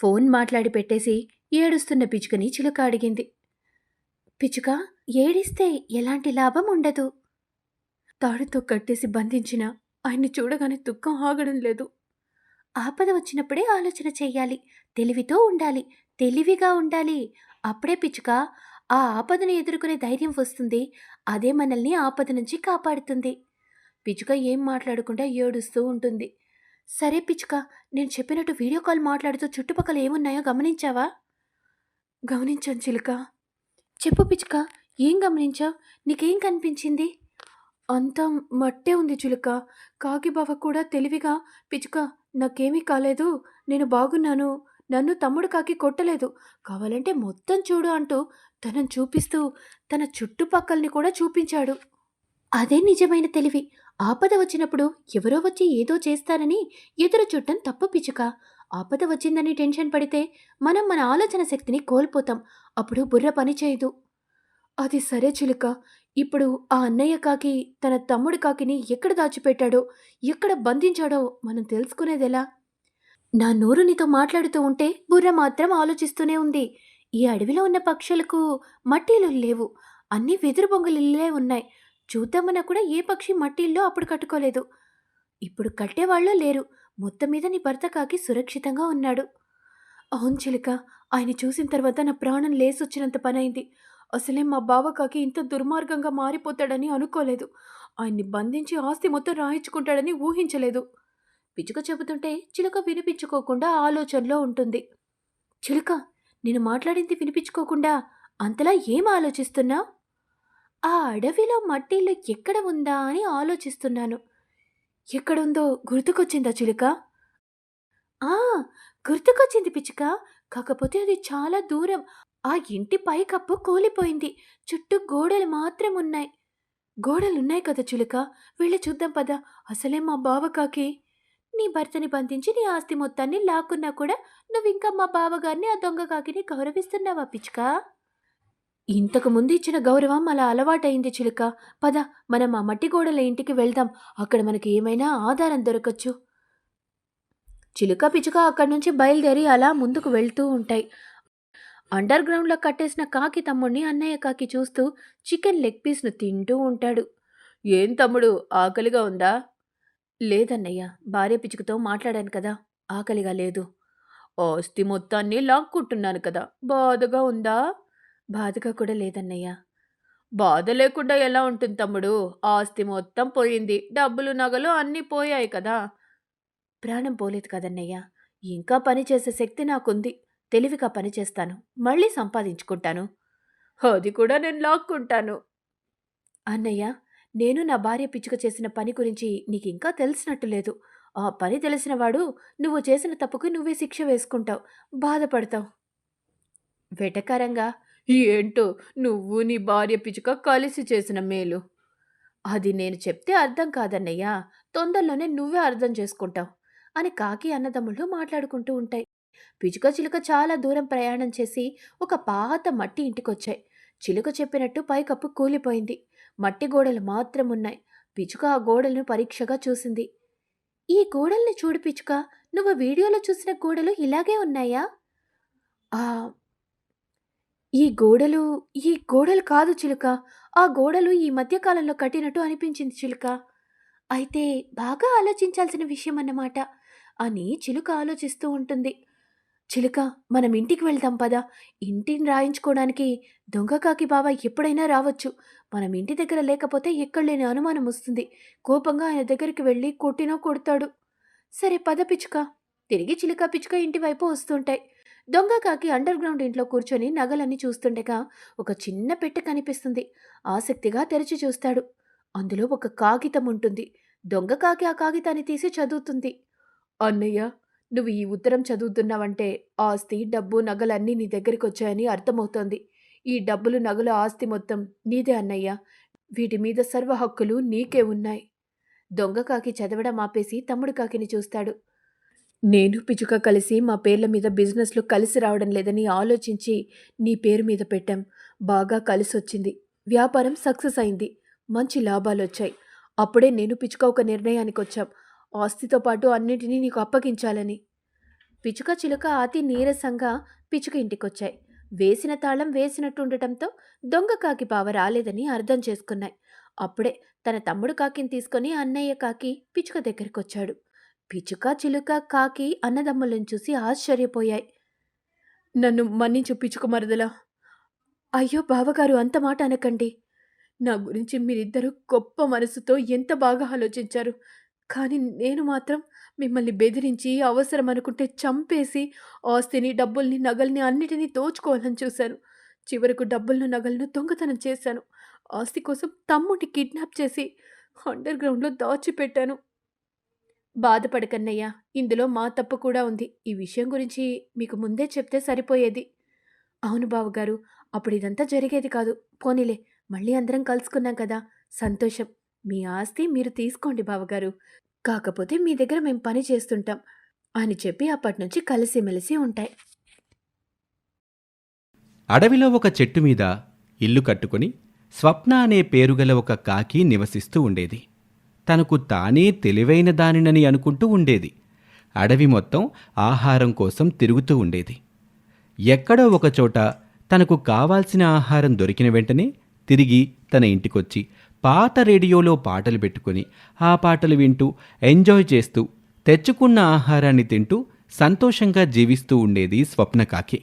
Phone మాట్లాడి పెట్టేసి ఏడుస్తున్న పిచ్చుకని చిలుక అడిగింది. పిచ్చుక ఏడిస్తే ఎలాంటి లాభం ఉండదు. తాడుతో కట్టేసి బంధించిన ఆయన్ని చూడగానే దుఃఖం ఆగడం లేదు. ఆపద వచ్చినప్పుడే ఆలోచన చెయ్యాలి తెలివితో ఉండాలి. తెలివిగా ఉండాలి. అప్పుడే పిచ్చుక ఆ ఆపదను ఎదుర్కొనే ధైర్యం వస్తుంది. అదే మనల్ని ఆపద నుంచి కాపాడుతుంది. పిచ్చుక ఏం మాట్లాడకుండా ఏడుస్తూ ఉంటుంది. సరే పిచ్చుక నేను చెప్పినట్టు వీడియో కాల్ మాట్లాడుతూ చుట్టుపక్కల ఏమున్నాయో గమనించావా? గమనించాను చిలుక. చెప్పు పిచ్చుక ఏం గమనించావు? నీకేం కనిపించింది? అంతా మట్టే ఉంది చిలుక. కాకి బావ కూడా తెలివిగా పిచ్చుక నాకేమీ కాలేదు. నేను బాగున్నాను. నన్ను తమ్ముడు కాకి కొట్టలేదు. కావాలంటే మొత్తం చూడు అంటూ తనను చూపిస్తూ తన చుట్టుపక్కల్ని కూడా చూపించాడు. అదే నిజమైన తెలివి. ఆపద వచ్చినప్పుడు ఎవరో వచ్చి ఏదో చేస్తారని ఎదురు చుట్టం తప్పు పిచ్చుక. ఆపద వచ్చిందని టెన్షన్ పడితే మనం మన ఆలోచన శక్తిని కోల్పోతాం. అప్పుడు బుర్ర పని చేయదు. అది సరే చిలుక. ఇప్పుడు ఆ అన్నయ్య కాకి తన తమ్ముడు కాకిని ఎక్కడ దాచిపెట్టాడో ఎక్కడ బంధించాడో మనం తెలుసుకునేదెలా? నా నోరు నీతో మాట్లాడుతూ ఉంటే బుర్ర మాత్రం ఆలోచిస్తూనే ఉంది. ఈ అడవిలో ఉన్న పక్షులకు మట్టిలు లేవు. అన్ని వెదురు బొంగలిల్లే ఉన్నాయి. చూద్దామన్నా కూడా ఏ పక్షి మట్టిల్లో అప్పుడు కట్టుకోలేదు. ఇప్పుడు కట్టేవాళ్ళు లేరు. మొత్తం మీద నీ భర్త కాకి సురక్షితంగా ఉన్నాడు. అవును చిలుక ఆయన చూసిన తర్వాత నా ప్రాణం లేసొచ్చినంత పనైంది. అసలే మా బావ కాకి ఇంత దుర్మార్గంగా మారిపోతాడని అనుకోలేదు. ఆయన్ని బంధించి ఆస్తి మొత్తం రాయించుకుంటాడని ఊహించలేదు. పిచ్చుక చెబుతుంటే చిలుక వినిపించుకోకుండా ఆలోచనలో ఉంటుంది. చిలుక నేను మాట్లాడింది వినిపించుకోకుండా అంతలా ఏం ఆలోచిస్తున్నా ఆ అడవిలో మట్టిల్లు ఎక్కడ ఉందా అని ఆలోచిస్తున్నాను. ఎక్కడుందో గుర్తుకొచ్చిందా చిలుక? ఆ! గుర్తుకొచ్చింది పిచ్చుక. కాకపోతే అది చాలా దూరం. ఆ ఇంటి పైకప్పు కూలిపోయింది. చుట్టూ గోడలు మాత్రం ఉన్నాయి గోడలున్నాయి కదా చిలుక? వెళ్ళి చూద్దాం పద. అసలే మా బావకాకి. నీ భర్తని బంధించి నీ ఆస్తి మొత్తాన్ని లాక్కున్నా కూడా నువ్వు ఇంకా మా బావగారిని ఆ దొంగ కాకిని గౌరవిస్తున్నావా పిచ్చుక? ఇంతకు ముందు ఇచ్చిన గౌరవం అలా అలవాటైంది చిలుక. పద మనం ఆ మట్టి గోడల ఇంటికి వెళ్దాం. అక్కడ మనకి ఏమైనా ఆధారం దొరకచ్చు. చిలుక పిచ్చుక అక్కడి నుంచి బయలుదేరి అలా ముందుకు వెళ్తూ ఉంటాయి. అండర్ గ్రౌండ్లో కట్టేసిన కాకి తమ్ముడిని అన్నయ్య కాకి చూస్తూ చికెన్ లెగ్ పీస్ను తింటూ ఉంటాడు. ఏం తమ్ముడు ఆకలిగా ఉందా? లేదన్నయ్య భార్య పిచ్చుకతో మాట్లాడాను కదా ఆకలిగా లేదు. ఆస్తి మొత్తాన్ని లాక్కుంటున్నాను కదా బాధగా ఉందా? బాధగా కూడా లేదన్నయ్య. బాధ లేకుండా ఎలా ఉంటుంది తమ్ముడు? ఆస్తి మొత్తం పోయింది. డబ్బులు నగలు అన్నీ పోయాయి కదా. ప్రాణం పోలేదు కదన్నయ్య. ఇంకా పని చేసే శక్తి నాకుంది. తెలివిగా పనిచేస్తాను మళ్ళీ సంపాదించుకుంటాను. అది కూడా నేను లాక్కుంటాను. అన్నయ్య నేను నా భార్య పిచ్చుక చేసిన పని గురించి నీకు ఇంకా తెలిసినట్టు లేదు. ఆ పని తెలిసినవాడు నువ్వు చేసిన తప్పుకు నువ్వే శిక్ష వేసుకుంటావు. బాధపడతావు. వెటకారంగా ఏంటో నువ్వు నీ భార్య పిచ్చుక కలిసి చేసిన మేలు. అది నేను చెప్తే అర్థం కాదన్నయ్యా. తొందరలోనే నువ్వే అర్థం చేసుకుంటావు అని కాకి అన్నదమ్ముళ్ళు మాట్లాడుకుంటూ ఉంటాయి. పిచుక చిలుక చాలా దూరం ప్రయాణం చేసి ఒక పాత మట్టి ఇంటికొచ్చాయి. చిలుక చెప్పినట్టు పైకప్పు కూలిపోయింది. మట్టి గోడలు మాత్రం ఉన్నాయి పిచుక ఆ గోడలను పరీక్షగా చూసింది. ఈ గోడల్ని చూడు పిచుక నువ్వు వీడియోలో చూసిన గోడలు ఇలాగే ఉన్నాయా? ఈ గోడలు ఈ గోడలు కాదు చిలుక. ఆ గోడలు ఈ మధ్యకాలంలో కట్టినట్టు అనిపించింది చిలుక. అయితే బాగా ఆలోచించాల్సిన విషయం అన్నమాట అని చిలుక ఆలోచిస్తూ ఉంటుంది. చిలుక మనం ఇంటికి వెళ్దాం పదా. ఇంటిని రాయించుకోవడానికి దొంగకాకి బావ ఎప్పుడైనా రావచ్చు. మనం ఇంటి దగ్గర లేకపోతే ఎక్కడ లేని అనుమానం వస్తుంది. కోపంగా ఆయన దగ్గరికి వెళ్ళి కొట్టినా కొడతాడు. సరే పద పిచ్చుక. తిరిగి చిలుక పిచ్చుక ఇంటి వైపు వస్తుంటాయి. దొంగ కాకి అండర్ గ్రౌండ్ ఇంట్లో కూర్చొని నగలన్నీ చూస్తుండగా ఒక చిన్న పెట్టె కనిపిస్తుంది. ఆసక్తిగా తెరిచి చూస్తాడు. అందులో ఒక కాగితం ఉంటుంది. దొంగ కాకి ఆ కాగితాన్ని తీసి చదువుతుంది. అన్నయ్య నువ్వు ఈ ఉత్తరం చదువుతున్నావంటే ఆస్తి డబ్బు నగలన్నీ నీ దగ్గరికి వచ్చాయని అర్థమవుతోంది. ఈ డబ్బులు నగల ఆస్తి మొత్తం నీదే అన్నయ్య. వీటి మీద సర్వ హక్కులు నీకే ఉన్నాయి. దొంగ కాకి చదవడం ఆపేసి తమ్ముడు కాకిని చూస్తాడు. నేను పిచుక కలిసి మా పేర్ల మీద బిజినెస్లు కలిసి రావడం లేదని ఆలోచించి నీ పేరు మీద పెట్టాం. బాగా కలిసొచ్చింది. వ్యాపారం సక్సెస్ అయింది. మంచి లాభాలు వచ్చాయి అప్పుడే నేను పిచుక ఒక నిర్ణయానికి వచ్చాం ఆస్తితో పాటు అన్నిటినీ నీకు అప్పగించాలని. పిచుక చిలుక అతి నీరసంగా పిచుక ఇంటికొచ్చాయి. వేసిన తాళం వేసినట్టుండటంతో దొంగ కాకి బావ రాలేదని అర్థం చేసుకున్నాయి. అప్పుడే తన తమ్ముడు కాకిని తీసుకొని అన్నయ్య కాకి పిచుక దగ్గరికొచ్చాడు. పిచుక చిలుక కాకి అన్నదమ్ములను చూసి ఆశ్చర్యపోయాయి. నన్ను మన్నించు పిచుక మరదలా. అయ్యో బావగారు అంత మాట అనకండి. నా గురించి మీరిద్దరూ గొప్ప మనసుతో ఎంత బాగా ఆలోచించారు. కానీ నేను మాత్రం మిమ్మల్ని బెదిరించి అవసరం అనుకుంటే చంపేసి ఆస్తిని డబ్బుల్ని నగల్ని అన్నిటినీ దోచుకోవాలని చూశాను చివరకు డబ్బులను నగలను దొంగతనం చేశాను. ఆస్తి కోసం తమ్ముడిని కిడ్నాప్ చేసి అండర్ గ్రౌండ్లో దాచిపెట్టాను. బాధపడకన్నయ్యా ఇందులో మా తప్పు కూడా ఉంది. ఈ విషయం గురించి మీకు ముందే చెప్తే సరిపోయేది. అవును బావగారు అప్పుడు ఇదంతా జరిగేది కాదు. పోనీలే మళ్ళీ అందరం కలుసుకున్నాం కదా. సంతోషం. మీ ఆస్తి మీరు తీసుకోండి బావగారు. కాకపోతే మీ దగ్గర మేము పని చేస్తుంటాం. అని చెప్పి అప్పటి నుంచి కలిసిమెలిసి ఉంటాయి. అడవిలో ఒక చెట్టు మీద ఇల్లు కట్టుకొని స్వప్న అనే పేరుగల ఒక కాకి నివసిస్తూ ఉండేది. తనకు తానే తెలివైన దానినని అనుకుంటూ ఉండేది. అడవి మొత్తం ఆహారం కోసం తిరుగుతూ ఉండేది. ఎక్కడో ఒకచోట తనకు కావాల్సిన ఆహారం దొరికిన వెంటనే తిరిగి తన ఇంటికొచ్చి పాత రేడియోలో పాటలు పెట్టుకుని ఆ పాటలు వింటూ ఎంజాయ్ చేస్తూ తెచ్చుకున్న ఆహారాన్ని తింటూ సంతోషంగా జీవిస్తూ ఉండేది స్వప్న కాకి.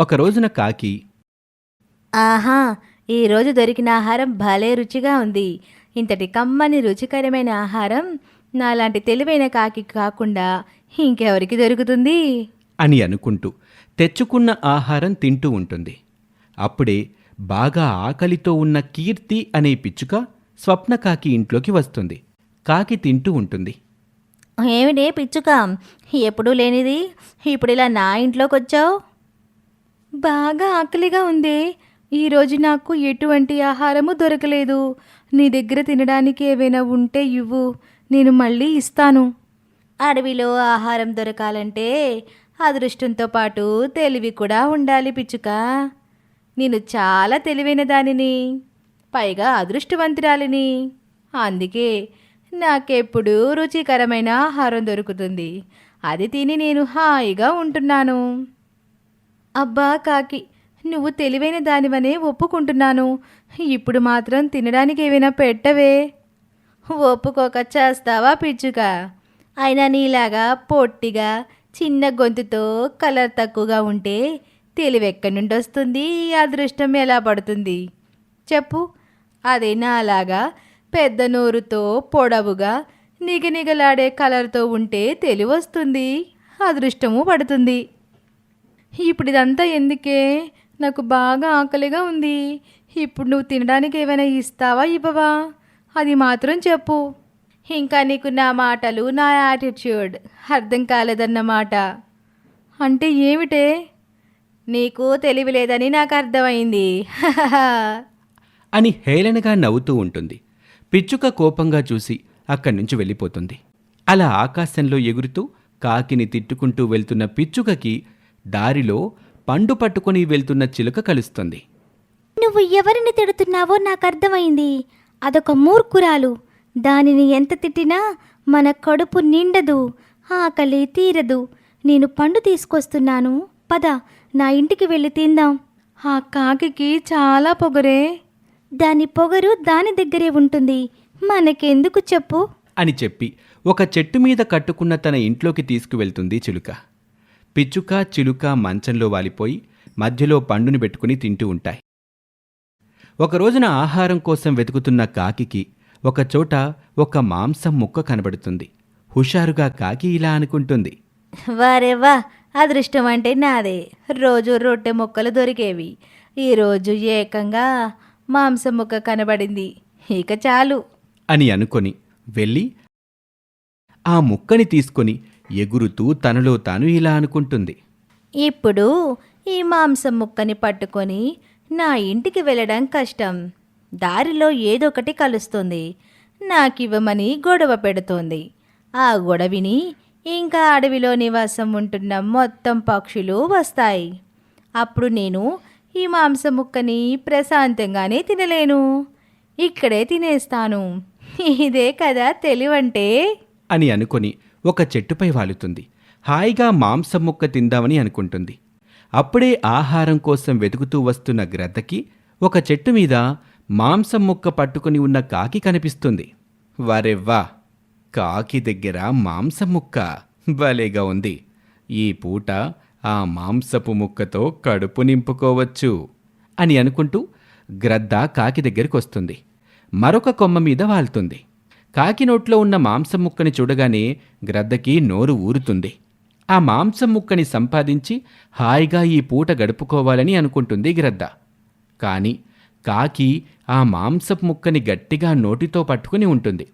ఒక రోజున కాకి ఆహా ఈరోజు దొరికిన ఆహారం భలే రుచిగా ఉంది. ఇంతటి కమ్మని రుచికరమైన ఆహారం నాలాంటి తెలివైన కాకి కాకుండా ఇంకెవరికి దొరుకుతుంది? అని అనుకుంటూ తెచ్చుకున్న ఆహారం తింటూ ఉంటుంది. అప్పుడే బాగా ఆకలితో ఉన్న కీర్తి అనే పిచ్చుక స్వప్న కాకి ఇంట్లోకి వస్తుంది. కాకి తింటూ ఉంటుంది. ఏమిటే పిచ్చుక? ఎప్పుడూ లేనిది? ఇప్పుడు ఇలా నా ఇంట్లోకి వచ్చావు బాగా ఆకలిగా ఉంది. ఈరోజు నాకు ఎటువంటి ఆహారము దొరకలేదు. నీ దగ్గర తినడానికి ఏవైనా ఉంటే ఇవ్వు. నేను మళ్ళీ ఇస్తాను. అడవిలో ఆహారం దొరకాలంటే అదృష్టంతో పాటు తెలివి కూడా ఉండాలి పిచ్చుక. నేను చాలా తెలివైన దానిని పైగా అదృష్టవంతురాలిని. అందుకే నాకెప్పుడు రుచికరమైన ఆహారం దొరుకుతుంది. అది తిని నేను హాయిగా ఉంటున్నాను. అబ్బా కాకి నువ్వు తెలివైన దానివనే ఒప్పుకుంటున్నాను. ఇప్పుడు మాత్రం తినడానికి ఏమైనా పెట్టవే. ఒప్పుకోక చేస్తావా పిచ్చుక? అయినా నీలాగా పొట్టిగా చిన్న గొంతుతో కలర్ తక్కువగా ఉంటే తెలివెక్కడి నుండి వస్తుంది అదృష్టం ఎలా పడుతుంది? చెప్పు. అదే నాలాగా పెద్ద నోరుతో పొడవుగా నిగనిగలాడే కలర్తో ఉంటే తెలివి వస్తుంది అదృష్టము పడుతుంది. ఇప్పుడు ఇదంతా ఎందుకే? నాకు బాగా ఆకలిగా ఉంది. ఇప్పుడు నువ్వు తినడానికి ఏమైనా ఇస్తావా ఇవ్వవా? అది మాత్రం చెప్పు. ఇంకా నీకు నా మాటలు నా యాటిట్యూడ్ అర్థం కాలేదన్నమాట. అంటే ఏమిటే? నీకు తెలివి లేదని నాకు అర్థమైంది. అని హేళనగా నవ్వుతూ ఉంటుంది. పిచ్చుక కోపంగా చూసి అక్కడి నుంచి వెళ్ళిపోతుంది. అలా ఆకాశంలో ఎగురుతూ కాకిని తిట్టుకుంటూ వెళ్తున్న పిచ్చుకకి దారిలో పండు పట్టుకొని వెళ్తున్న చిలుక కలుస్తుంది. నువ్వు ఎవరిని తిడుతున్నావో నాకు అర్థమైంది. అదొక మూర్ఖురాలు. దానిని ఎంత తిట్టినా మన కడుపు నిండదు ఆకలి తీరదు. నేను పండు తీసుకొస్తున్నాను. పద నా ఇంటికి వెళ్ళి తిందాం. ఆ కాకికి చాలా పొగరే. దాని పొగరు దాని దగ్గరే ఉంటుంది. మనకెందుకు చెప్పు? అని చెప్పి ఒక చెట్టు మీద కట్టుకున్న తన ఇంట్లోకి తీసుకువెళ్తుంది చిలుక. పిచ్చుక చిలుక మంచంలో వాలిపోయి మధ్యలో పండుని పెట్టుకుని తింటూ ఉంటాయి. ఒక రోజున ఆహారం కోసం వెతుకుతున్న కాకికి ఒకచోట ఒక మాంసం ముక్క కనబడుతుంది. హుషారుగా కాకి ఇలా అనుకుంటుంది. వారే వా అదృష్టం అంటే నాదే. రోజు రొట్టె ముక్కలు దొరికేవి. ఈరోజు ఏకంగా మాంసం ముక్క కనబడింది. ఇక చాలు. అని అనుకొని వెళ్ళి ఆ ముక్కని తీసుకొని ఎగురుతూ తనలో తాను ఇలా అనుకుంటుంది. ఇప్పుడు ఈ మాంసం ముక్కని పట్టుకొని నా ఇంటికి వెళ్ళడం కష్టం. దారిలో ఏదొకటి కలుస్తుంది. నాకివ్వమని గొడవ పెడుతోంది. ఆ గొడవిని ఇంకా అడవిలో నివాసం ఉంటున్న మొత్తం పక్షులు వస్తాయి. అప్పుడు నేను ఈ మాంసం ముక్కని ప్రశాంతంగానే తినలేను. ఇక్కడే తినేస్తాను. ఇదే కదా తెలివంటే? అని అనుకొని ఒక చెట్టుపై వాలుతుంది. హాయిగా మాంసం ముక్క తిందామని అనుకుంటుంది. అప్పుడే ఆహారం కోసం వెతుకుతూ వస్తున్న గ్రద్దకి ఒక చెట్టు మీద మాంసం ముక్క పట్టుకుని ఉన్న కాకి కనిపిస్తుంది. వరెవ్వా కాకి దగ్గర మాంసం ముక్క. భలేగా ఉంది. ఈ పూట ఆ మాంసపు ముక్కతో కడుపు నింపుకోవచ్చు అని అనుకుంటూ గ్రద్ద కాకి దగ్గరికి వస్తుంది. మరొక కొమ్మ మీద వాలుతుంది. కాకి నోట్లో ఉన్న మాంసం ముక్కని చూడగానే గ్రద్దకి నోరు ఊరుతుంది. ఆ మాంసం ముక్కని సంపాదించి హాయిగా ఈ పూట గడుపుకోవాలని అనుకుంటుంది గ్రద్ద. కానీ కాకి ఆ మాంసపు ముక్కని గట్టిగా నోటితో పట్టుకుని ఉంటుంది.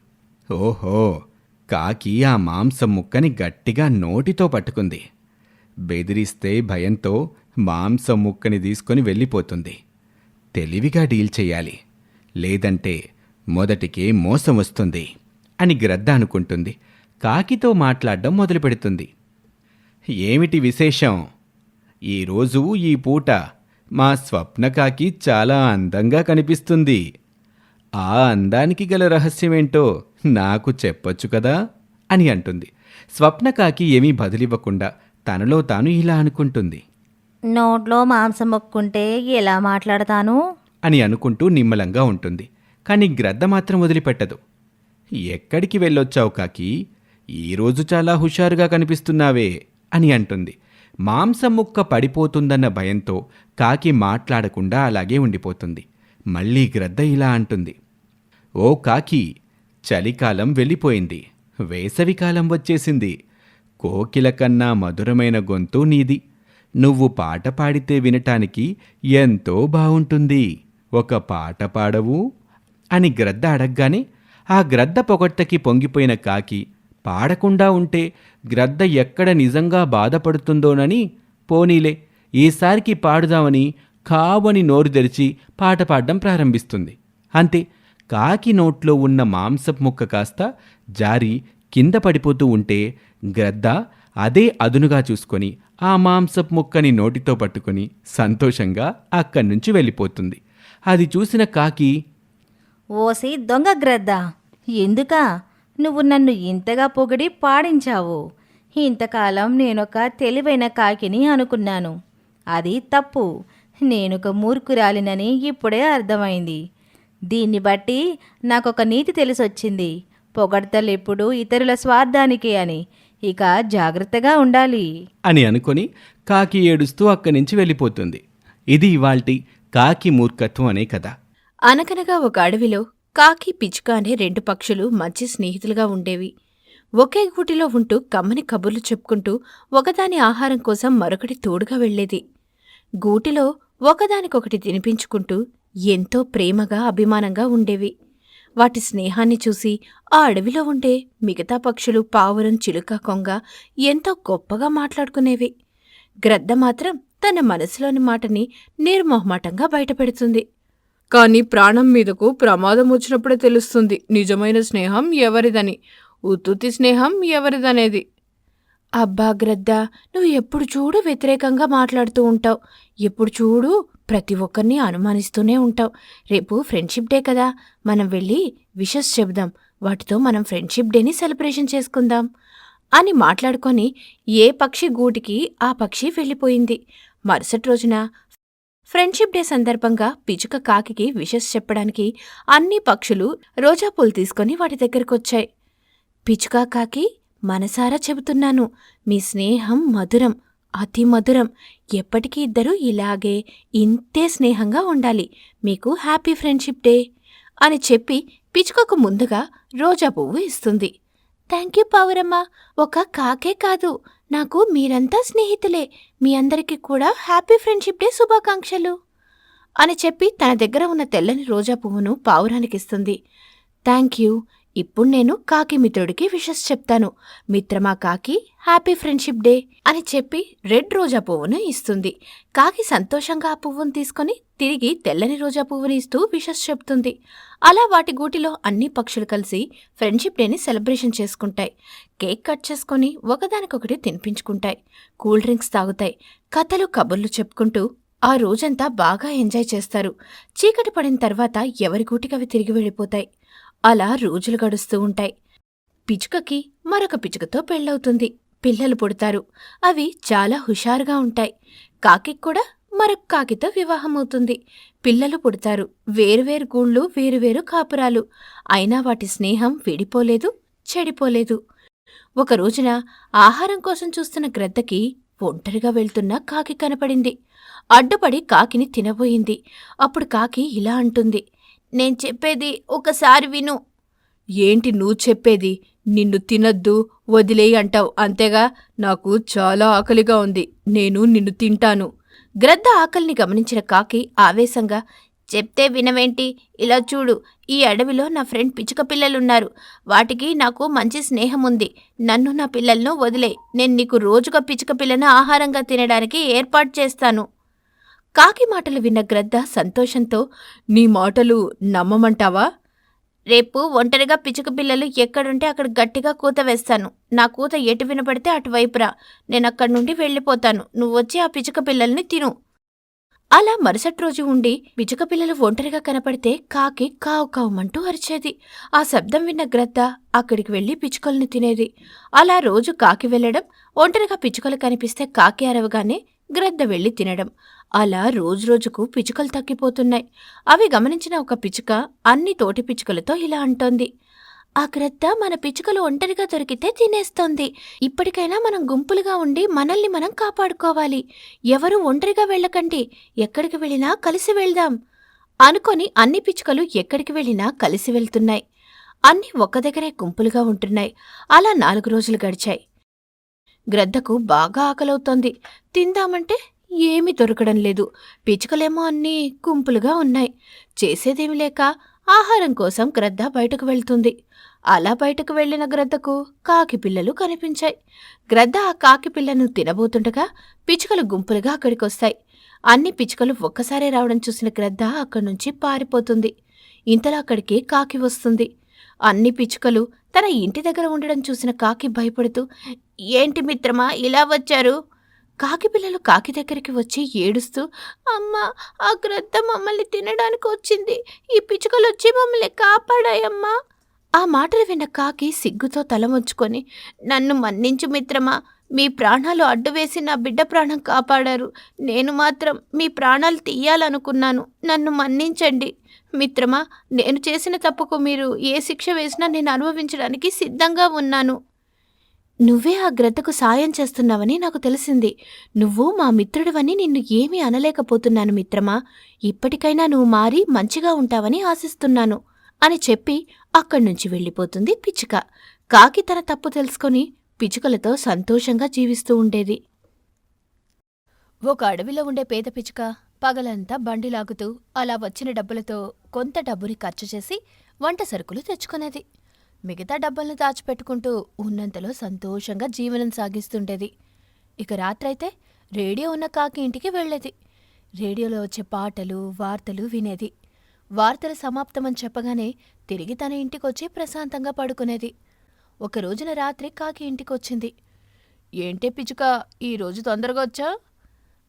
ఓహో! కాకి ఆ మాంసం ముక్కని గట్టిగా నోటితో పట్టుకుంది. బెదిరిస్తే భయంతో మాంసం ముక్కని తీసుకొని వెళ్ళిపోతుంది. తెలివిగా డీల్ చేయాలి. లేదంటే మొదటికే మోసం వస్తుంది అని గ్రద్ద అనుకుంటుంది. కాకితో మాట్లాడడం మొదలు పెడుతుంది ఏమిటి విశేషం? ఈరోజు ఈ పూట మా స్వప్నకాకి చాలా అందంగా కనిపిస్తుంది. ఆ అందానికి గల రహస్యమేంటో నాకు చెప్పొచ్చు కదా? అని అంటుంది. స్వప్నకాకి ఏమీ బదిలివ్వకుండా తనలో తాను ఇలా అనుకుంటుంది. నోట్లో మాంసం మొక్కుంటే ఎలా మాట్లాడతాను? అని అనుకుంటూ నిమ్మలంగా ఉంటుంది. కానీ గ్రద్ద మాత్రం వదిలిపెట్టదు. ఎక్కడికి వెళ్ళొచ్చావు కాకి? ఈరోజు చాలా హుషారుగా కనిపిస్తున్నావే అని అంటుంది. మాంసం ముక్క పడిపోతుందన్న భయంతో కాకి మాట్లాడకుండా అలాగే ఉండిపోతుంది. మళ్ళీ గ్రద్ద ఇలా అంటుంది. ఓ కాకి చలికాలం వెళ్ళిపోయింది. వేసవికాలం వచ్చేసింది. కోకిల కన్నా మధురమైన గొంతు నీది. నువ్వు పాట పాడితే వినటానికి ఎంతో బాగుంటుంది ఒక పాట పాడవు అని గ్రద్ద అడగ్గానే ఆ గ్రద్ద పొగట్టకి పొంగిపోయిన కాకి పాడకుండా ఉంటే గ్రద్ద ఎక్కడ నిజంగా బాధపడుతుందోనని పోనీలే ఈసారికి పాడుదామని కావని నోరు తెరిచి పాట పాడడం ప్రారంభిస్తుంది. అంతే కాకి నోట్లో ఉన్న మాంసపు ముక్క కాస్త జారి కింద పడిపోతూ ఉంటే గ్రద్ద అదే అదునుగా చూసుకొని ఆ మాంసపు ముక్కని నోటితో పట్టుకొని సంతోషంగా అక్కడి నుంచి వెళ్ళిపోతుంది. అది చూసిన కాకి ఓసి దొంగ గ్రద్ద. ఎందుకా? నువ్వు నన్ను ఇంతగా పొగిడి పాడించావు. ఇంతకాలం నేనొక తెలివైన కాకిని అనుకున్నాను. అది తప్పు. నేనొక మూర్ఖురాలినని ఇప్పుడే అర్థమైంది. దీన్ని బట్టి నాకొక నీతి తెలిసొచ్చింది. పొగడ్తలు ఎప్పుడు ఇతరుల స్వార్థానికే అని. ఇక జాగ్రత్తగా ఉండాలి. అని అనుకొని కాకి ఏడుస్తూ అక్కడి నుంచి వెళ్ళిపోతుంది. ఇది ఇవాల్టి కాకి మూర్ఖత్వం అనే కథ. అనగనగా ఒక అడవిలో కాకి పిచ్చుక అనే రెండు పక్షులు మంచి స్నేహితులుగా ఉండేవి. ఒకే గూటిలో ఉంటూ కమ్మని కబుర్లు చెప్పుకుంటూ ఒకదాని ఆహారం కోసం మరొకటి తోడుగా వెళ్ళేది. గూటిలో ఒకదానికొకటి తినిపించుకుంటూ ఎంతో ప్రేమగా అభిమానంగా ఉండేవి. వాటి స్నేహాన్ని చూసి ఆ అడవిలో ఉండే మిగతా పక్షులు పావురం చిలుక కొంగ ఎంతో గొప్పగా మాట్లాడుకునేవి. గ్రద్ద మాత్రం తన మనసులోని మాటని నిర్మోహమాటంగా బయటపెడుతుంది. కానీ ప్రాణం మీదకు ప్రమాదం వచ్చినప్పుడే తెలుస్తుంది. నిజమైన స్నేహం ఎవరిదని? ఉత్తుతి స్నేహం ఎవరిదనేది? అబ్బా గ్రద్ద నువ్వు ఎప్పుడు చూడు వ్యతిరేకంగా మాట్లాడుతూ ఉంటావు. ఎప్పుడు చూడు ప్రతి ఒక్కరిని అనుమానిస్తూనే ఉంటావు. రేపు ఫ్రెండ్షిప్ డే కదా. మనం వెళ్ళి విషస్ చెబుదాం. వాటితో మనం ఫ్రెండ్షిప్ డేని సెలబ్రేషన్ చేసుకుందాం అని మాట్లాడుకొని ఏ పక్షి గూటికి ఆ పక్షి వెళ్ళిపోయింది. మరుసటి రోజున ఫ్రెండ్షిప్ డే సందర్భంగా పిచుక కాకికి విషెస్ చెప్పడానికి అన్ని పక్షులు రోజాపూలు తీసుకుని తీసుకొని వాటి దగ్గరకొచ్చాయి. పిచుక కాకి మనసారా చెబుతున్నాను మీ స్నేహం మధురం అతి మధురం. ఎప్పటికీ ఇద్దరూ ఇలాగే ఇంతే స్నేహంగా ఉండాలి. మీకు హ్యాపీ ఫ్రెండ్షిప్ డే అని చెప్పి పిచుకకు ముందుగా రోజా పువ్వు ఇస్తుంది. థ్యాంక్ యూ పావురమ్మ ఒక కాకే కాదు. నాకు మీరంతా స్నేహితులే. మీ అందరికీ కూడా హ్యాపీ ఫ్రెండ్షిప్ డే శుభాకాంక్షలు. అని చెప్పి తన దగ్గర ఉన్న తెల్లని రోజా పువ్వును పావురానికిస్తుంది. Thank you. ఇప్పుడు నేను కాకి మిత్రుడికి విషెస్ చెప్తాను. మిత్రమా కాకి హ్యాపీ ఫ్రెండ్షిప్ డే అని చెప్పి రెడ్ రోజా పువ్వును ఇస్తుంది. కాకి సంతోషంగా ఆ పువ్వును తీసుకొని తిరిగి తెల్లని రోజా పువ్వుని ఇస్తూ విషెస్ చెప్తుంది. అలా వాటి గూటిలో అన్ని పక్షులు కలిసి ఫ్రెండ్షిప్ డేని సెలబ్రేషన్ చేసుకుంటాయి. కేక్ కట్ చేసుకొని ఒకదానికొకటి తినిపించుకుంటాయి. Cool drinks తాగుతాయి. కథలు కబుర్లు చెప్పుకుంటూ ఆ రోజంతా బాగా ఎంజాయ్ చేస్తారు. చీకటి పడిన తర్వాత ఎవరి గూటికి అవి తిరిగి వెళ్ళిపోతాయి? అలా రోజులు గడుస్తూ ఉంటాయి. పిచుకకి మరొక పిచుకతో పెళ్ళవుతుంది. పిల్లలు పుడతారు. అవి చాలా హుషారుగా ఉంటాయి. కాకి కూడా మరొక కాకితో వివాహమవుతుంది. పిల్లలు పుడతారు. వేరువేరు గూళ్ళు వేరువేరు కాపురాలు. అయినా వాటి స్నేహం విడిపోలేదు చెడిపోలేదు. ఒక రోజున ఆహారం కోసం చూస్తున్న గ్రద్దకి ఒంటరిగా వెళ్తున్న కాకి కనపడింది. అడ్డుపడి కాకిని తినబోయింది. అప్పుడు కాకి ఇలా అంటుంది. నేను చెప్పేది ఒకసారి విను. ఏంటి నువ్వు చెప్పేది? నిన్ను తినొద్దు వదిలేయి అంటావు. అంతేగా నాకు చాలా ఆకలిగా ఉంది. నేను నిన్ను తింటాను. గ్రద్ద ఆకలిని గమనించిన కాకి ఆవేశంగా చెప్తే వినవేంటి? ఇలా చూడు ఈ అడవిలో నా ఫ్రెండ్ పిచ్చుక పిల్లలున్నారు. వాటికి నాకు మంచి స్నేహం ఉంది. నన్ను నా పిల్లలను వదిలే నేను నీకు రోజుగా పిచ్చుక పిల్లను ఆహారంగా తినడానికి ఏర్పాటు చేస్తాను. కాకి మాటలు విన్న గ్రద్ద సంతోషంతో నీ మాటలు నమ్మమంటావా? రేపు ఒంటరిగా పిచ్చుక పిల్లలు ఎక్కడుంటే అక్కడ గట్టిగా కూత వేస్తాను. నా కూత ఎటు వినపడితే అటువైపురా. నేను అక్కడి నుండి వెళ్ళిపోతాను. నువ్వు వచ్చి ఆ పిచ్చుక పిల్లల్ని తిను. అలా మరుసటి రోజు ఉండి పిచ్చుక పిల్లలు ఒంటరిగా కనపడితే కాకి కావు కావుమంటూ అరిచేది. ఆ శబ్దం విన్న గ్రద్ద అక్కడికి వెళ్ళి పిచ్చుకలను తినేది. అలా రోజు కాకి వెళ్ళడం ఒంటరిగా పిచ్చుకలు కనిపిస్తే కాకి అరవగానే గ్రద్ద వెళ్ళి తినడం. అలా రోజురోజుకు పిచ్చుకలు తగ్గిపోతున్నాయి. అవి గమనించిన ఒక పిచ్చుక అన్ని తోటి పిచ్చుకలతో ఇలా అంటోంది. ఆ గ్రద్ద మన పిచ్చుకలు ఒంటరిగా దొరికితే తినేస్తోంది. ఇప్పటికైనా మనం గుంపులుగా ఉండి మనల్ని మనం కాపాడుకోవాలి. ఎవరు ఒంటరిగా వెళ్ళకండి. ఎక్కడికి వెళ్ళినా కలిసి వెళ్దాం. అనుకొని అన్ని పిచ్చుకలు ఎక్కడికి వెళ్ళినా కలిసి వెళ్తున్నాయి. అన్నీ ఒక్క దగ్గరే గుంపులుగా ఉంటున్నాయి. అలా నాలుగు రోజులు గడిచాయి. గ్రద్దకు బాగా ఆకలవుతోంది. తిందామంటే ఏమీ దొరకడం లేదు. పిచ్చుకలేమో అన్నీ గుంపులుగా ఉన్నాయి. చేసేదేమి లేక ఆహారం కోసం గ్రద్ద బయటకు వెళ్తుంది. అలా బయటకు వెళ్ళిన గ్రద్దకు కాకి పిల్లలు కనిపించాయి. గ్రద్ద ఆ కాకి పిల్లను తినబోతుండగా పిచ్చుకలు గుంపులుగా అక్కడికొస్తాయి. అన్ని పిచ్చుకలు ఒక్కసారే రావడం చూసిన గ్రద్ద అక్కడి నుంచి పారిపోతుంది. ఇంతలో అక్కడికి కాకి వస్తుంది. అన్ని పిచ్చుకలు తన ఇంటి దగ్గర ఉండడం చూసిన కాకి భయపడుతూ ఏంటి మిత్రమా ఇలా వచ్చారు? కాకి పిల్లలు కాకి దగ్గరికి వచ్చి ఏడుస్తూ అమ్మా ఆ గ్రద్ద మమ్మల్ని తినడానికి వచ్చింది. ఈ పిచ్చుకలు వచ్చి మమ్మల్ని కాపాడాయమ్మా. ఆ మాటలు విన్న కాకి సిగ్గుతో తలముంచుకొని నన్ను మన్నించు మిత్రమా. మీ ప్రాణాలు అడ్డు వేసి నా బిడ్డ ప్రాణం కాపాడారు. నేను మాత్రం మీ ప్రాణాలు తీయాలనుకున్నాను. నన్ను మన్నించండి. మిత్రమా నేను చేసిన తప్పుకు మీరు ఏ శిక్ష వేసినా నేను అనుభవించడానికి సిద్ధంగా ఉన్నాను. నువ్వే ఆ గ్రద్దకు సాయం చేస్తున్నావని నాకు తెలిసింది. నువ్వు మా మిత్రుడివని నిన్ను ఏమీ అనలేకపోతున్నాను మిత్రమా. ఇప్పటికైనా నువ్వు మారి మంచిగా ఉంటావని ఆశిస్తున్నాను అని చెప్పి అక్కడి నుంచి వెళ్ళిపోతుంది పిచ్చుక. కాకి తన తప్పు తెలుసుకొని పిచ్చుకలతో సంతోషంగా జీవిస్తూ ఉండేది. ఒక అడవిలో ఉండే పేద పిచ్చుక పగలంతా బండి లాగుతూ అలా వచ్చిన డబ్బులతో కొంత డబ్బుని ఖర్చు చేసి వంట సరుకులు తెచ్చుకునేది. మిగతా డబ్బులను దాచిపెట్టుకుంటూ ఉన్నంతలో సంతోషంగా జీవనం సాగిస్తుండేది. ఇక రాత్రైతే రేడియో ఉన్న కాకి ఇంటికి వెళ్ళేది. రేడియోలో వచ్చే పాటలు వార్తలు వినేది. వార్తలు సమాప్తమని చెప్పగానే తిరిగి తన ఇంటికొచ్చి ప్రశాంతంగా పడుకునేది. ఒక రోజున రాత్రి కాకి ఇంటికొచ్చింది. ఏంటే పిచుక ఈ రోజు తొందరగా వచ్చా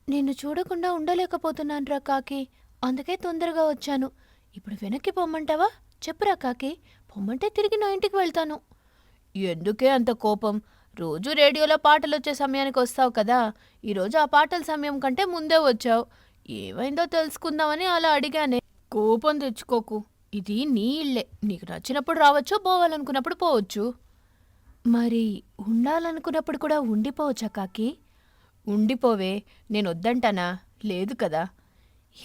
నిన్ను చూడకుండా ఉండలేకపోతున్నానురా కాకి. అందుకే తొందరగా వచ్చాను. ఇప్పుడు వెనక్కి పొమ్మంటావా? చెప్పురా కాకి. పొమ్మంటే తిరిగి నా ఇంటికి వెళ్తాను. ఎందుకే అంత కోపం? రోజు రేడియోలో పాటలు వచ్చే సమయానికి వస్తావు కదా. ఈరోజు ఆ పాటల సమయం కంటే ముందే వచ్చావు. ఏమైందో తెలుసుకుందామని అలా అడిగానే. కోపం తెచ్చుకోకు. ఇది నీ ఇల్లే. నీకు నచ్చినప్పుడు రావచ్చు పోవాలనుకున్నప్పుడు పోవచ్చు. మరి ఉండాలనుకున్నప్పుడు కూడా ఉండిపోవచ్చా కాకి? ఉండిపోవే నేనొద్దంటానా? లేదు కదా.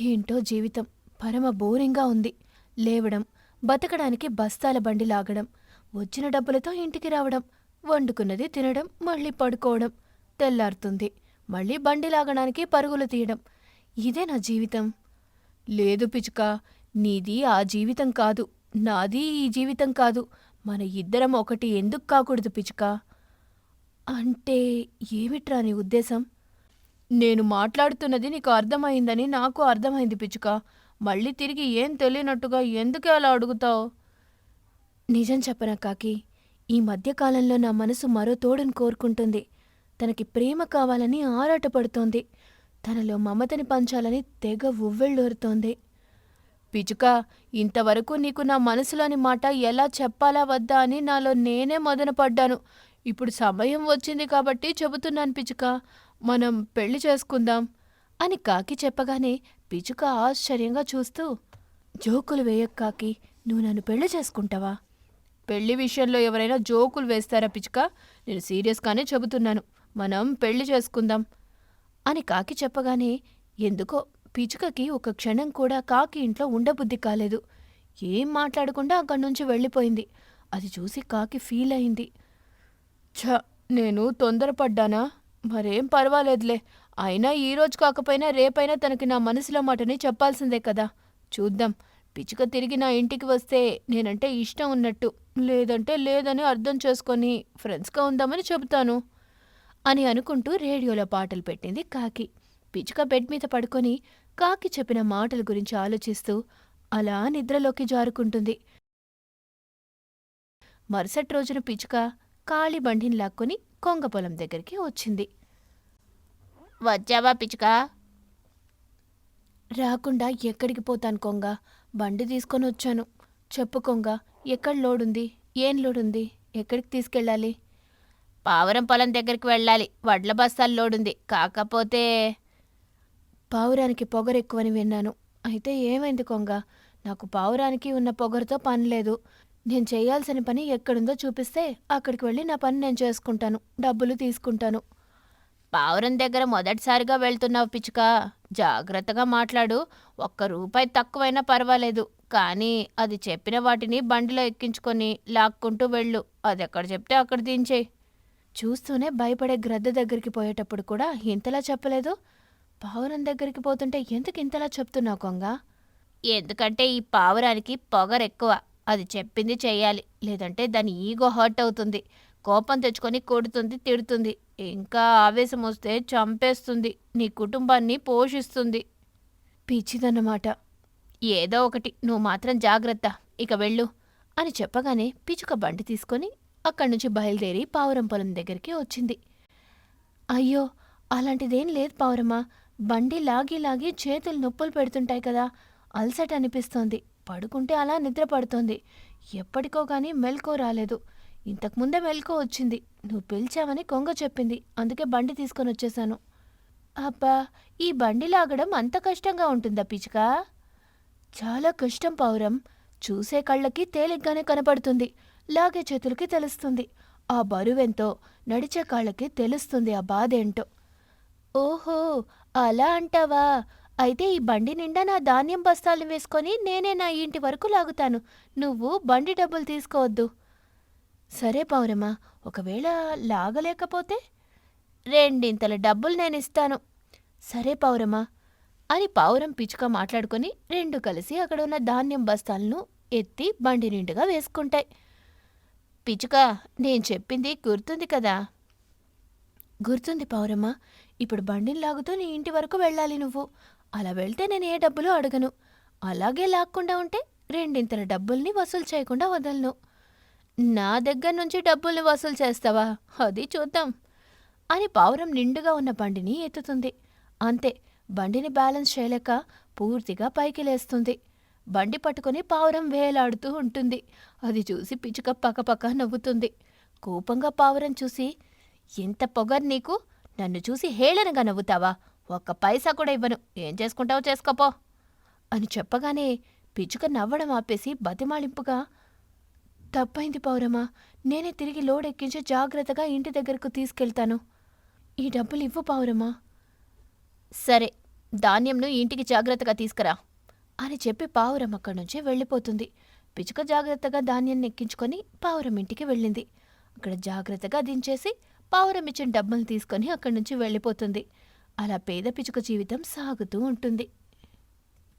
ఏంటో జీవితం. పరమ బోరింగ్గా ఉంది. లేవడం బతకడానికి బస్తాల బండి లాగడం వచ్చిన డబ్బులతో ఇంటికి రావడం వండుకున్నది తినడం మళ్ళీ పడుకోవడం తెల్లారుతుంది. మళ్ళీ బండి లాగడానికి పరుగులు తీయడం. ఇదే నా జీవితం. లేదు పిచుక నీది ఆ జీవితం కాదు. నాది ఈ జీవితం కాదు. మన ఇద్దరం ఒకటి ఎందుకు కాకూడదు పిచుక? అంటే ఏమిట్రా నీ ఉద్దేశం? నేను మాట్లాడుతున్నది నీకు అర్థమైందని నాకు అర్థమైంది పిచ్చుక. మళ్ళీ తిరిగి ఏం తెలియనట్టుగా ఎందుకు అలా అడుగుతావు? నిజం చెప్పనా కాకి ఈ మధ్యకాలంలో నా మనసు మరో తోడును కోరుకుంటుంది. తనకి ప్రేమ కావాలని ఆరాటపడుతోంది. తనలో మమతని పంచాలని తెగ ఉవ్వెళ్ళూరుతోంది. పిచుక ఇంతవరకు నీకు నా మనసులోని మాట ఎలా చెప్పాలా వద్దా అని నాలో నేనే మదనపడ్డాను. ఇప్పుడు సమయం వచ్చింది కాబట్టి చెబుతున్నాను పిచ్చుక మనం పెళ్ళి చేసుకుందాం అని కాకి చెప్పగానే పిచ్చుక ఆశ్చర్యంగా చూస్తూ జోకులు వేయక్ కాకి నువ్వు నన్ను పెళ్ళి చేసుకుంటావా? పెళ్ళి విషయంలో ఎవరైనా జోకులు వేస్తారా పిచ్చుక నేను సీరియస్గానే చెబుతున్నాను. మనం పెళ్ళి చేసుకుందాం. అని కాకి చెప్పగానే ఎందుకో? పిచ్చుకకి ఒక క్షణం కూడా కాకి ఇంట్లో ఉండబుద్ధి కాలేదు. ఏం మాట్లాడకుండా అక్కడి నుంచి వెళ్ళిపోయింది. అది చూసి కాకి ఫీల్ అయింది. ఛ నేను తొందరపడ్డానా? మరేం పర్వాలేదులే. అయినా ఈ రోజు కాకపోయినా రేపైనా తనకి నా మనసులో మాటని చెప్పాల్సిందే కదా. చూద్దాం. పిచ్చుక తిరిగి నా ఇంటికి వస్తే నేనంటే ఇష్టం ఉన్నట్టు. లేదంటే లేదని అర్థం చేసుకొని ఫ్రెండ్స్గా ఉందామని చెబుతాను. అని అనుకుంటూ రేడియోలో పాటలు పెట్టింది కాకి. పిచ్చుక బెడ్ మీద పడుకొని కాకి చెప్పిన మాటల గురించి ఆలోచిస్తూ అలా నిద్రలోకి జారుకుంటుంది. మరుసటి రోజున పిచ్చుక కాళీ బండిని లాక్కొని కొంగ పొలం దగ్గరికి వచ్చింది. వచ్చావా పిచ్చుక? రాకుండా ఎక్కడికి పోతాను కొంగ? బండి తీసుకొని వచ్చాను. చెప్పు కొంగ ఎక్కడ లోడుంది? ఏం లోడుంది? ఎక్కడికి తీసుకెళ్ళాలి? పావురం పొలం దగ్గరికి వెళ్ళాలి. వడ్ల బస్తాలు లోడుంది. కాకపోతే పావురానికి పొగరు ఎక్కువని విన్నాను. అయితే ఏమైంది కొంగ? నాకు పావురానికి ఉన్న పొగరుతో పని లేదు. నేను చేయాల్సిన పని ఎక్కడుందో చూపిస్తే అక్కడికి వెళ్ళి నా పని నేను చేసుకుంటాను డబ్బులు తీసుకుంటాను. పావురం దగ్గర మొదటిసారిగా వెళ్తున్నావు పిచ్చుక. జాగ్రత్తగా మాట్లాడు. ఒక్క రూపాయి తక్కువైనా పర్వాలేదు కానీ అది చెప్పిన వాటిని బండిలో ఎక్కించుకొని లాక్కుంటూ వెళ్ళు. అది ఎక్కడ చెప్తే అక్కడ దించేయి. చూస్తూనే భయపడే గ్రద్ద దగ్గరికి పోయేటప్పుడు కూడా ఇంతలా చెప్పలేదు. పావురం దగ్గరికి పోతుంటే ఎందుకు ఇంతలా చెప్తున్నావు కొంగ? ఎందుకంటే ఈ పావురానికి పొగరెక్కువ. అది చెప్పింది చెయ్యాలి లేదంటే దాని ఈగో హర్ట్ అవుతుంది. కోపం తెచ్చుకొని కొడుతుంది తిడుతుంది. ఇంకా ఆవేశం వస్తే చంపేస్తుంది. నీ కుటుంబాన్ని పోషిస్తుంది. పిచ్చిదన్నమాట. ఏదో ఒకటి. నువ్వు మాత్రం జాగ్రత్త. ఇక వెళ్ళు అని చెప్పగానే పిచుక బండి తీసుకొని అక్కడి నుంచి బయలుదేరి పావురం పొలం దగ్గరికి వచ్చింది. అయ్యో! అలాంటిదేం లేదు పావురమ్మా. బండి లాగి లాగి చేతులు నొప్పులు పెడుతుంటాయి కదా. అలసట అనిపిస్తోంది. పడుకుంటే అలా నిద్ర పడుతోంది. ఎప్పటికో గాని మెల్కో రాలేదు. ఇంతకుముందే మెల్కో వచ్చింది. నువ్వు పిలిచావని కొంగ చెప్పింది. అందుకే బండి తీసుకొని వచ్చేశాను అబ్బా ఈ బండి లాగడం అంత కష్టంగా ఉంటుందా పిచ్చుక? చాలా కష్టం పౌరం చూసే కళ్ళకి తేలిగ్గానే కనపడుతుంది. లాగే చేతులకి తెలుస్తుంది. ఆ బరువెంతో నడిచే కాళ్ళకి తెలుస్తుంది ఆ బాధేంటో. ఓహో అలా అంటావా? అయితే ఈ బండి నిండా నా ధాన్యం బస్తాలు వేసుకొని నేనే నా ఇంటి వరకు లాగుతాను. నువ్వు బండి డబ్బులు తీసుకోవద్దు. సరే పౌరమా ఒకవేళ లాగలేకపోతే? రెండింతల డబ్బులు నేను ఇస్తాను. సరే పౌరమా అని పావురం పిచ్చుక మాట్లాడుకొని రెండు కలిసి అక్కడ ఉన్న ధాన్యం బస్తాలను ఎత్తి బండి నిండుగా వేసుకుంటాయి. పిచ్చుక నేను చెప్పింది గుర్తుంది కదా? గుర్తుంది పౌరమ్మ ఇప్పుడు బండిని లాగుతూ నీ ఇంటి వరకు వెళ్ళాలి నువ్వు. అలా వెళ్తే నేను ఏ డబ్బులు అడగను. అలాగే లాక్కుండా ఉంటే రెండింతల డబ్బుల్ని వసూలు చేయకుండా వదలను. నా దగ్గర నుంచి డబ్బుల్ని వసూలు చేస్తావా? అది చూద్దాం. అని పావురం నిండుగా ఉన్న బండిని ఎత్తుతుంది. అంతే బండిని బ్యాలెన్స్ చేయలేక పూర్తిగా పైకి లేస్తుంది. బండి పట్టుకొని పావురం వేలాడుతూ ఉంటుంది. అది చూసి పిచ్చుక పక్కపక్క నవ్వుతుంది. కోపంగా పావురం చూసి ఎంత పొగర్ నీకు? నన్ను చూసి హేళనగా నవ్వుతావా? ఒక్క పైసా కూడా ఇవ్వను. ఏం చేసుకుంటావో చేసుకోపో. అని చెప్పగానే పిచ్చుక నవ్వడం ఆపేసి బతిమాలింపుగా తప్పైంది పౌరమా నేనే తిరిగి లోడ్ ఎక్కించి జాగ్రత్తగా ఇంటి దగ్గరకు తీసుకెళ్తాను. ఈ డబ్బులు ఇవ్వు పావురమా సరే ధాన్యంను ఇంటికి జాగ్రత్తగా తీసుకురా. అని చెప్పి పావురం అక్కడి నుంచి వెళ్ళిపోతుంది. పిచ్చుక జాగ్రత్తగా ధాన్యాన్ని ఎక్కించుకొని పావురం ఇంటికి వెళ్ళింది. అక్కడ జాగ్రత్తగా దించేసి పావురం ఇచ్చిన డబ్బులు తీసుకొని అక్కడి నుంచి వెళ్ళిపోతుంది. అలా పేద పిచ్చుక జీవితం సాగుతూ ఉంటుంది.